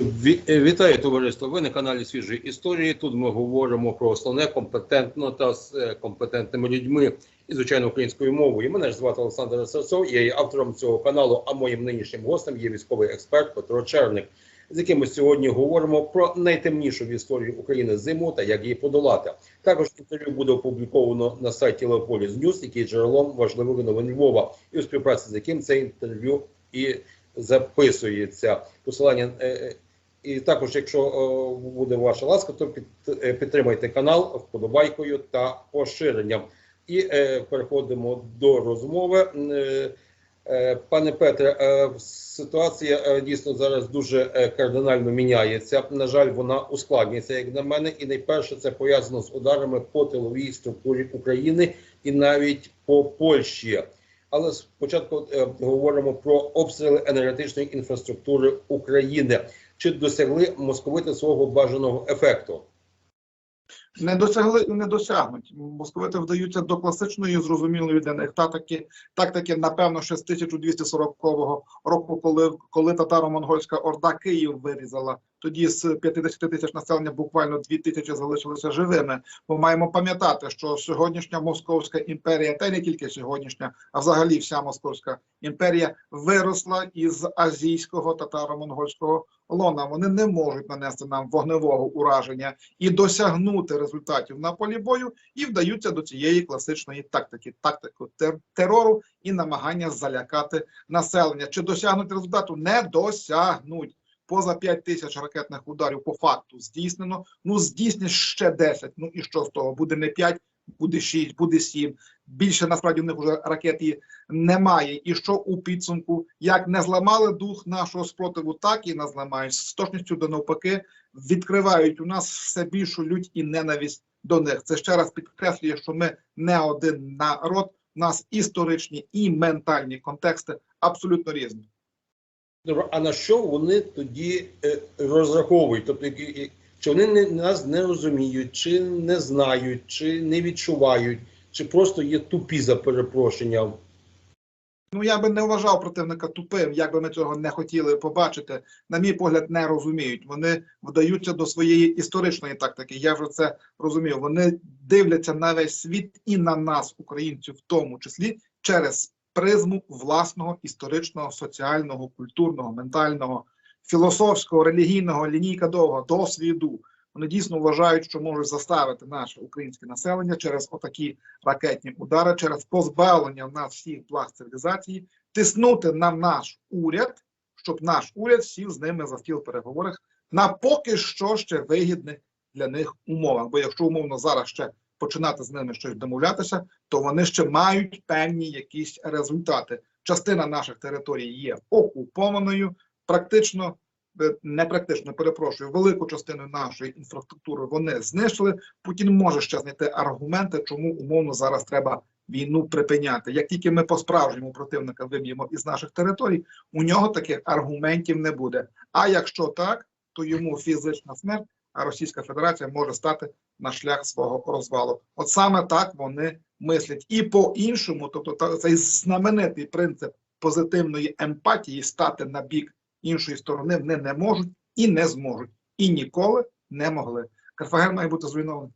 Ві- Вітаю товариство. Ви на каналі Свіжої історії. Тут ми говоримо про основне компетентно та з е, компетентними людьми і звичайно українською мовою. Мене ж звати Олександр Сарцов. Я є автором цього каналу. А моїм нинішнім гостем є військовий експерт Петро Черник, з яким ми сьогодні говоримо про найтемнішу в історії України зиму та як її подолати. Також інтерв'ю буде опубліковано на сайті Леополіс Ньюс, який джерелом важливих новин Львова, і у співпраці з яким це інтерв'ю і записується. Посилання е, е, і також, якщо е, буде ваша ласка, то е, підтримайте канал вподобайкою та поширенням. І е, переходимо до розмови. Пане Петре, ситуація дійсно зараз дуже кардинально міняється. На жаль, вона ускладнюється, як на мене, і найперше це пов'язано з ударами по тиловій структурі України і навіть по Польщі. Але спочатку е, говоримо про обстріли енергетичної інфраструктури України. Чи досягли московити свого бажаного ефекту? Не досягли не досягнуть. Московити вдаються до класичної зрозумілої для них тактики, тактики, напевно, ще з 1240 року, коли, коли татаро-монгольська орда Київ вирізала. Тоді з 50 тисяч населення буквально 2 тисячі залишилися живими. Ми маємо пам'ятати, що сьогоднішня московська імперія, та не тільки сьогоднішня, а взагалі вся московська імперія виросла із азійського татаро-монгольського лона. Вони не можуть нанести нам вогневого ураження і досягнути результатів на полі бою, і вдаються до цієї класичної тактики, тактику тер терору і намагання залякати населення. Чи досягнуть результату? Не досягнуть. Поза 5 тисяч ракетних ударів по факту здійснено. Ну здійснять ще 10. Ну і що з того? Буде не 5, буде 6, буде 7. Більше насправді в них вже ракет і немає. І що у підсумку, як не зламали дух нашого спротиву, так і не зламають з точністю до навпаки, відкривають у нас все більшу лють і ненависть до них. Це ще раз підкреслює, що ми не один народ. У нас історичні і ментальні контексти абсолютно різні. А на що вони тоді е, розраховують? Тобто, чи вони не, нас не розуміють, чи не знають, чи не відчувають, чи просто є тупі за перепрошенням? Ну я би не вважав противника тупим, як би ми цього не хотіли побачити. На мій погляд, не розуміють. Вони вдаються до своєї історичної тактики. Я вже це розумів. Вони дивляться на весь світ і на нас, українців, в тому числі через призму власного історичного, соціального, культурного, ментального, філософського, релігійного, лінійка довга досвіду. Вони дійсно вважають, що можуть заставити наше українське населення через отакі ракетні удари, через позбавлення нас всіх благ цивілізації, тиснути на наш уряд, щоб наш уряд сів з ними за стіл переговорів на поки що ще вигідних для них умовах. Бо якщо умовно зараз ще починати з ними щось домовлятися, то вони ще мають певні якісь результати. Частина наших територій є окупованою, практично не практично, перепрошую, велику частину нашої інфраструктури вони знищили. Путін може ще знайти аргументи, чому умовно зараз треба війну припиняти. Як тільки ми по справжньому противника виб'ємо із наших територій, у нього таких аргументів не буде. А якщо так, то йому фізична смерть, а Російська Федерація може стати на шлях свого розвалу. От саме так вони мислять. І по-іншому, тобто та- цей знаменитий принцип позитивної емпатії стати на бік іншої сторони вони не можуть і не зможуть, і ніколи не могли. Карфаген має бути зруйнований.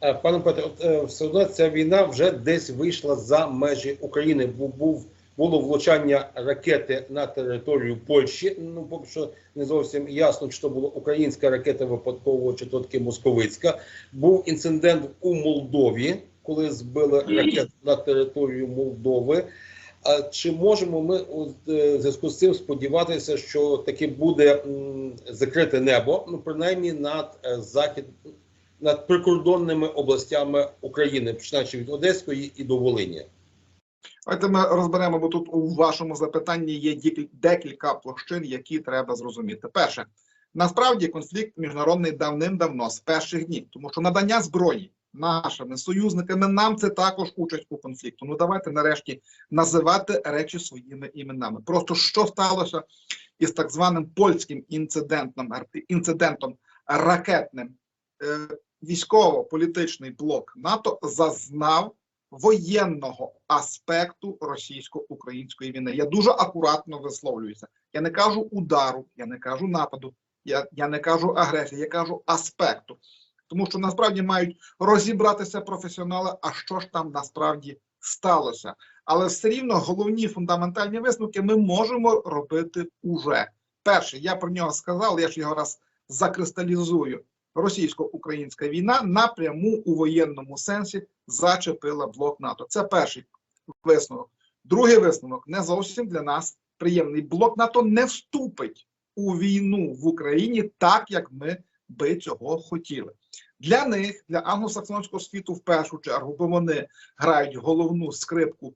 Е, Пане Петре, от е, все одно ця війна вже десь вийшла за межі України. Бу- Був було влучання ракети на територію Польщі. Ну поки що не зовсім ясно, чи то була українська ракета випадково, чи то таки московицька. Був інцидент у Молдові, коли збили ракету на територію Молдови. А чи можемо ми у е, зв'язку з цим сподіватися, що таки буде закрите небо, ну принаймні над е, захід над прикордонними областями України, починаючи від Одеської і до Волині? Давайте ми розберемо, бо тут у вашому запитанні є декіль- декілька площин, які треба зрозуміти. Перше, насправді конфлікт міжнародний давним-давно з перших днів, тому що надання зброї нашими союзниками нам це також участь у конфлікту. Ну давайте нарешті називати речі своїми іменами. Просто що сталося із так званим польським інцидентом, інцидентом ракетним. Е, Військово-політичний блок НАТО зазнав воєнного аспекту російсько-української війни. Я дуже акуратно висловлююся. Я не кажу удару, я не кажу нападу, я, я не кажу агресії, я кажу аспекту. Тому що насправді мають розібратися професіонали, а що ж там насправді сталося. Але все рівно головні фундаментальні висновки ми можемо робити уже. Перше, я про нього сказав, я ж його раз закристалізую. Російсько-українська війна напряму у воєнному сенсі зачепила блок НАТО. Це перший висновок. Другий висновок не зовсім для нас приємний. Блок НАТО не вступить у війну в Україні так, як ми би цього хотіли. Для них, для англосаксонського світу, в першу чергу, бо вони грають головну скрипку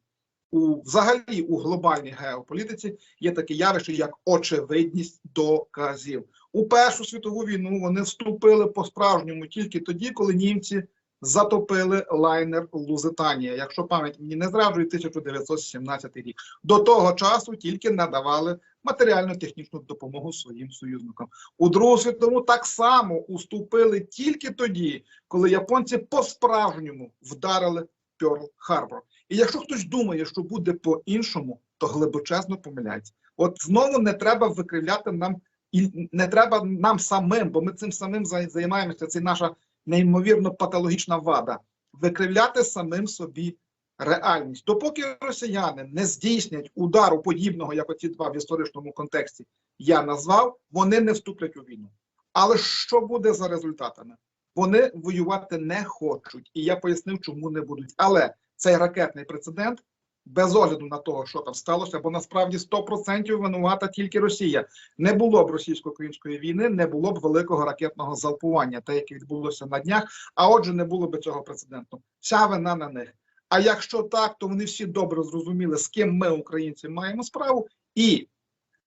у взагалі у глобальній геополітиці, є таке явище, як очевидність доказів. У Першу світову війну вони вступили по-справжньому тільки тоді, коли німці затопили лайнер Лузитанія. Якщо пам'ять мені не зраджує, 1917 рік. До того часу тільки надавали матеріально-технічну допомогу своїм союзникам. У Другу світову так само уступили тільки тоді, коли японці по-справжньому вдарили Пьорл Харбор. І якщо хтось думає, що буде по-іншому, то глибочезно помиляється. От знову не треба викривляти нам і не треба нам самим, бо ми цим самим зай- займаємося. Це наша неймовірно патологічна вада. Викривляти самим собі реальність. Допоки росіяни не здійснять удару подібного, як оці два в історичному контексті я назвав, вони не вступлять у війну. Але що буде за результатами? Вони воювати не хочуть, і я пояснив, чому не будуть. Але цей ракетний прецедент, без огляду на того, що там сталося, бо насправді 100% винувата тільки Росія. Не було б російсько-української війни, не було б великого ракетного залпування, те, яке відбулося на днях. А отже, не було б цього прецеденту. Вся вина на них. А якщо так, то вони всі добре зрозуміли, з ким ми, українці, маємо справу, і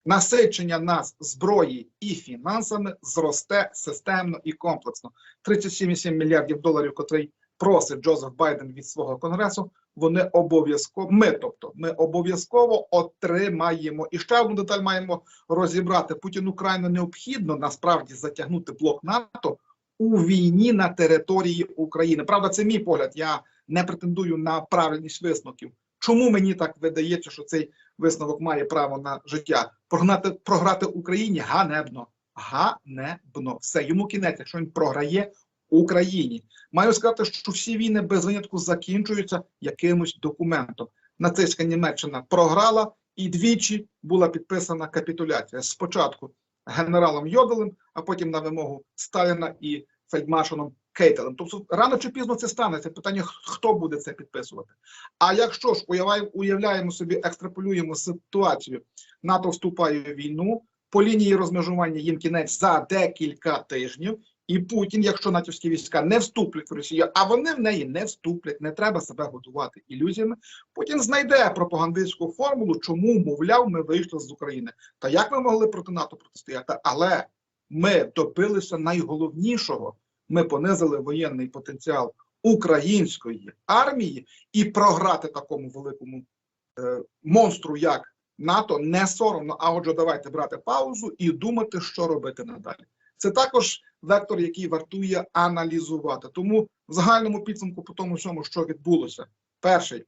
насичення нас зброї і фінансами зросте системно і комплексно. 37,7 мільярдів доларів, котрий просить Джозеф Байден від свого конгресу. Вони обов'язково, ми, тобто, ми обов'язково отримаємо. І ще одну деталь маємо розібрати. Путіну крайно необхідно насправді затягнути блок НАТО у війні на території України. Правда, це мій погляд. Я не претендую на правильність висновків. Чому мені так видається, що цей висновок має право на життя? Прогнати програти Україні ганебно. Ганебно. Все йому кінець, якщо він програє Україні. Маю сказати, що всі війни без винятку закінчуються якимось документом. Нацистська Німеччина програла і двічі була підписана капітуляція. Спочатку генералом Йоделем, а потім на вимогу Сталіна і фельдмаршалом Кейтелем. Тобто рано чи пізно це станеться. Питання, хто буде це підписувати. А якщо ж уявляємо, уявляємо собі, екстраполюємо ситуацію, НАТО вступає в війну, по лінії розмежування їм кінець за декілька тижнів. І Путін, якщо натівські війська не вступлять в Росію, а вони в неї не вступлять, не треба себе годувати ілюзіями. Путін знайде пропагандистську формулу, чому, мовляв, ми вийшли з України. Та як ми могли проти НАТО протистояти? Але ми добилися найголовнішого. Ми понизили воєнний потенціал української армії і програти такому великому е, монстру, як НАТО, не соромно. А отже, давайте брати паузу і думати, що робити надалі. Це також вектор, який вартує аналізувати. Тому в загальному підсумку по тому всьому, що відбулося, перший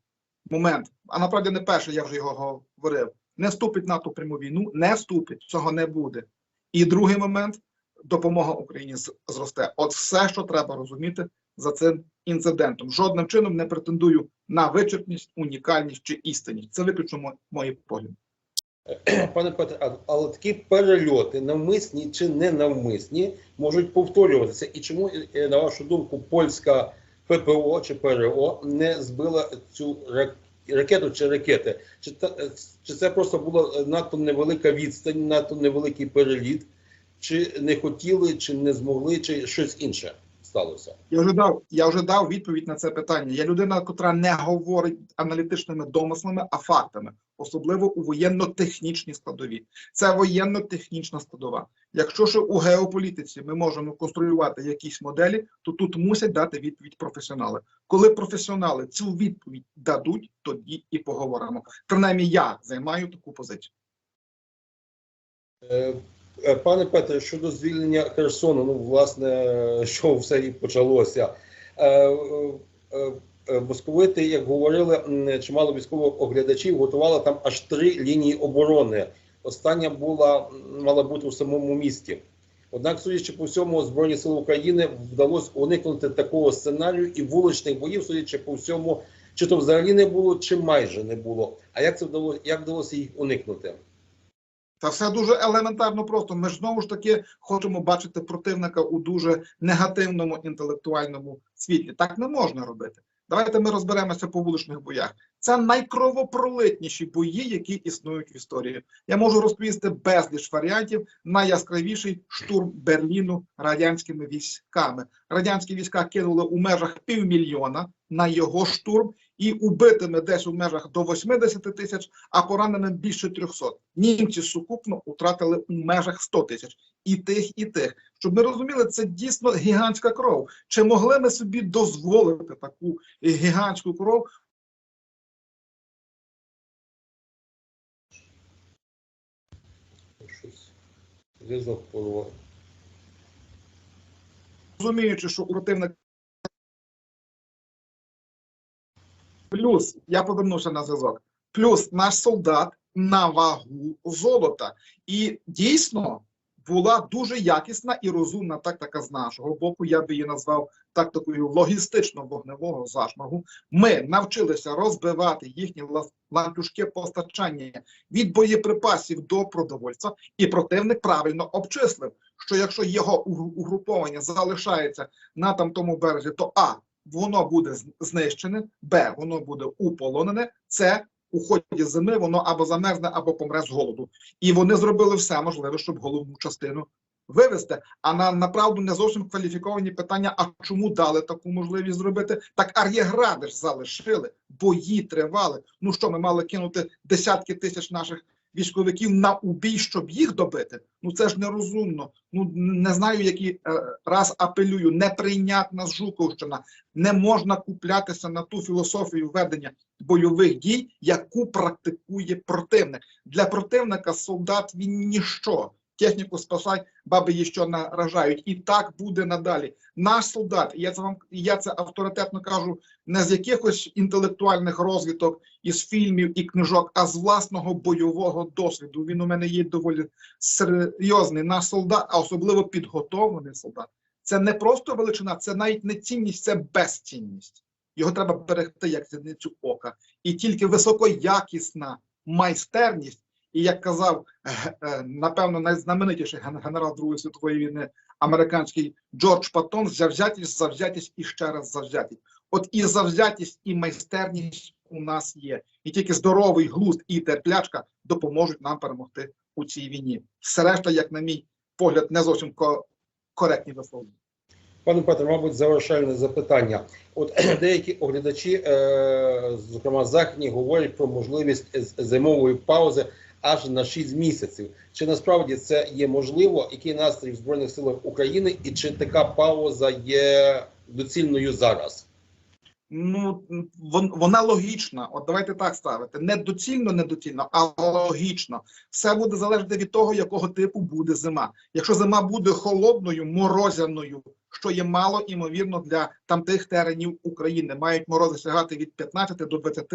момент, а направді не перший, я вже його говорив, не вступить НАТО в пряму війну, не вступить, цього не буде. І другий момент допомога Україні зросте. От все, що треба розуміти за цим інцидентом. Жодним чином не претендую на вичерпність, унікальність чи істинність. Це виключно мої погляди. Пане Петре, але такі перельоти, навмисні чи не навмисні, можуть повторюватися. І чому, е, на вашу думку, польська ППО чи ПРО не збила цю рак- ракету чи ракети? Чи, та, е, чи це просто була надто невелика відстань, надто невеликий переліт? Чи не хотіли, чи не змогли, чи щось інше сталося? Я вже дав, я вже дав відповідь на це питання. Я людина, котра не говорить аналітичними домислами, а фактами, особливо у воєнно-технічній складові. Це воєнно-технічна складова. Якщо ж у геополітиці ми можемо конструювати якісь моделі, то тут мусять дати відповідь професіонали. Коли професіонали цю відповідь дадуть, тоді і поговоримо. Принаймні, я займаю таку позицію. Е, Пане Петре, щодо звільнення Херсону, ну власне, що все і почалося. Е, е, московити, як говорили, чимало військових оглядачів готували там аж три лінії оборони. Остання була мала бути у самому місті. Однак, судячи по всьому, Збройні сили України вдалося уникнути такого сценарію і вуличних боїв, судячи по всьому, чи то взагалі не було, чи майже не було. А як це вдалося, як вдалося їх уникнути? Та все дуже елементарно просто. Ми знову ж таки хочемо бачити противника у дуже негативному інтелектуальному світлі. Так не можна робити. Давайте ми розберемося по вуличних боях. Це найкровопролитніші бої, які існують в історії. Я можу розповісти безліч варіантів. Найяскравіший штурм Берліну радянськими військами. Радянські війська кинули у межах півмільйона на його штурм і убитими десь у межах до 80 тисяч, а пораненими більше 300. Німці сукупно втратили у межах 100 тисяч. І тих, і тих. Щоб ми розуміли, це дійсно гігантська кров. Чи могли ми собі дозволити таку гігантську кров зв'язок порвав. розуміючи, що у противника плюс я повернувся на зв'язок. Плюс наш солдат на вагу золота, і дійсно була дуже якісна і розумна тактика з нашого боку. Я би її назвав тактикою логістично-вогневого зашмагу. Ми навчилися розбивати їхні ла- ланцюжки постачання від боєприпасів до продовольства, і противник правильно обчислив, що якщо його угруповання залишається на там тому березі, то а воно буде знищене, б воно буде уполонене, це у ході зими воно або замерзне, або помре з голоду. І вони зробили все можливе, щоб головну частину вивести. А на направду не зовсім кваліфіковані питання: а чому дали таку можливість зробити? Так ар'єгради ж залишили, бої тривали. Ну що, ми мали кинути десятки тисяч наших військовиків на убій, щоб їх добити? Ну це ж нерозумно. Ну не знаю, які е, раз апелюю, неприйнятна Жуковщина. Не можна куплятися на ту філософію ведення бойових дій, яку практикує противник. Для противника солдат він ніщо. Техніку спасай, баби її що наражають. І так буде надалі. Наш солдат, я це вам я це авторитетно кажу, не з якихось інтелектуальних розвиток із фільмів і книжок, а з власного бойового досвіду. Він у мене є доволі серйозний. Наш солдат, а особливо підготовлений солдат. Це не просто величина, це навіть не цінність, це безцінність. Його треба берегти як зіницю ока. І тільки високоякісна майстерність, і як казав, е, напевно, найзнаменитіший генерал Другої світової війни, американський Джордж Паттон, завзятість, завзятість і ще раз завзятість. От і завзятість, і майстерність у нас є. І тільки здоровий глузд і терплячка допоможуть нам перемогти у цій війні. Все решта, як на мій погляд, не зовсім коректні висловлення. Пане Петре, мабуть, завершальне запитання. От деякі оглядачі, е, зокрема західні, говорять про можливість зимової паузи аж на 6 місяців. Чи насправді це є можливо? Який настрій в збройних силах України, і чи така пауза є доцільною зараз? Ну вон, вона логічна. От давайте так ставити. Не доцільно, не доцільно, а логічно. Все буде залежати від того, якого типу буде зима. Якщо зима буде холодною, морозяною, що є мало імовірно для тамтих теренів України, мають морози сягати від 15 до 20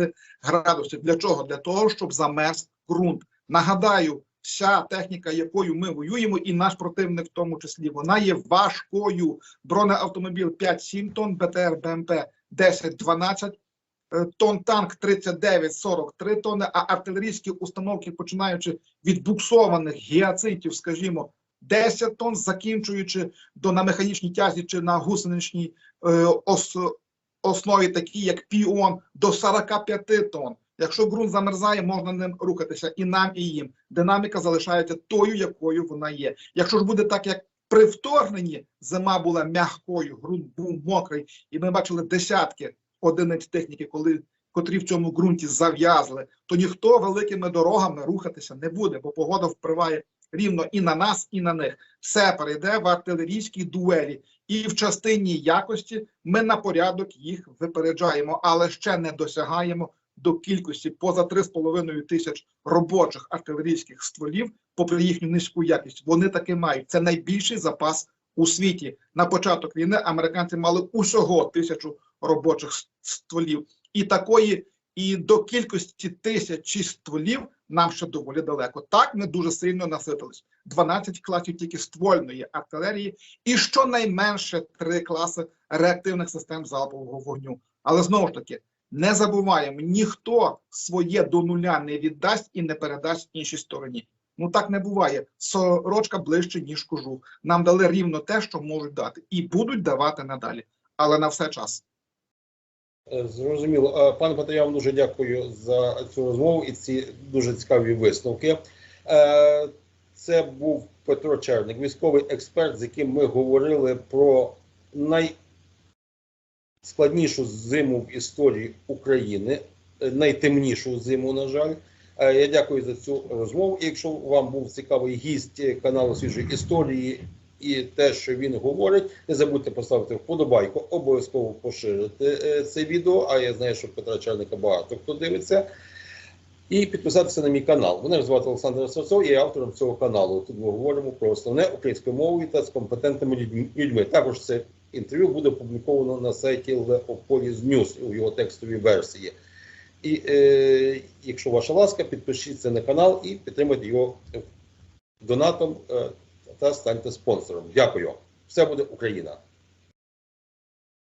градусів. Для чого? Для того, щоб замерз ґрунт. Нагадаю, вся техніка, якою ми воюємо, і наш противник в тому числі, вона є важкою. Бронеавтомобіль 5-7 тонн, БТР БМП 10-12 е, тонн, танк 39-43 тонни, а артилерійські установки, починаючи від буксованих гіацинтів, скажімо, 10 тонн, закінчуючи до на механічній тязі чи на гусеничній е, ос, основі, такі як піон, до 45 тонн. Якщо ґрунт замерзає, можна ним рухатися і нам, і їм. Динаміка залишається тою, якою вона є. Якщо ж буде так, як при вторгненні зима була м'якою, ґрунт був мокрий, і ми бачили десятки одиниць техніки, коли котрі в цьому ґрунті зав'язли, то ніхто великими дорогами рухатися не буде, бо погода впливає рівно і на нас, і на них. Все перейде в артилерійській дуелі, і в частині якості ми на порядок їх випереджаємо, але ще не досягаємо до кількості поза 3,5 тисяч робочих артилерійських стволів, попри їхню низьку якість. Вони таки мають. Це найбільший запас у світі. На початок війни американці мали усього тисячу робочих стволів. І такої, і до кількості тисячі стволів нам ще доволі далеко. Так ми дуже сильно наситились. 12 класів тільки ствольної артилерії, і щонайменше 3 класи реактивних систем залпового вогню. Але знову ж таки, не забуваємо, ніхто своє до нуля не віддасть і не передасть іншій стороні. Ну так не буває. Сорочка ближче, ніж кожух. Нам дали рівно те, що можуть дати, і будуть давати надалі, але на все час. Е, Зрозуміло. Е, Пане Петро, я вам дуже дякую за цю розмову і ці дуже цікаві висновки. Е, Це був Петро Черник, військовий експерт, з яким ми говорили про найскладнішу зиму в історії України, е, найтемнішу зиму, на жаль. Е, Я дякую за цю розмову. І Якщо вам був цікавий гість е, каналу свіжої історії і те, що він говорить, не забудьте поставити вподобайку, обов'язково поширити це відео. А я знаю, що Петра Черника багато хто дивиться. І підписатися на мій канал. Мене звати Олександр Сарцов, я є автором цього каналу. Тут ми говоримо про основне українською мовою та з компетентними людьми. Також це інтерв'ю буде опубліковано на сайті Leopolis News у його текстовій версії. І е, якщо ваша ласка, підпишіться на канал і підтримайте його донатом е, та станьте спонсором. Дякую. Все буде Україна.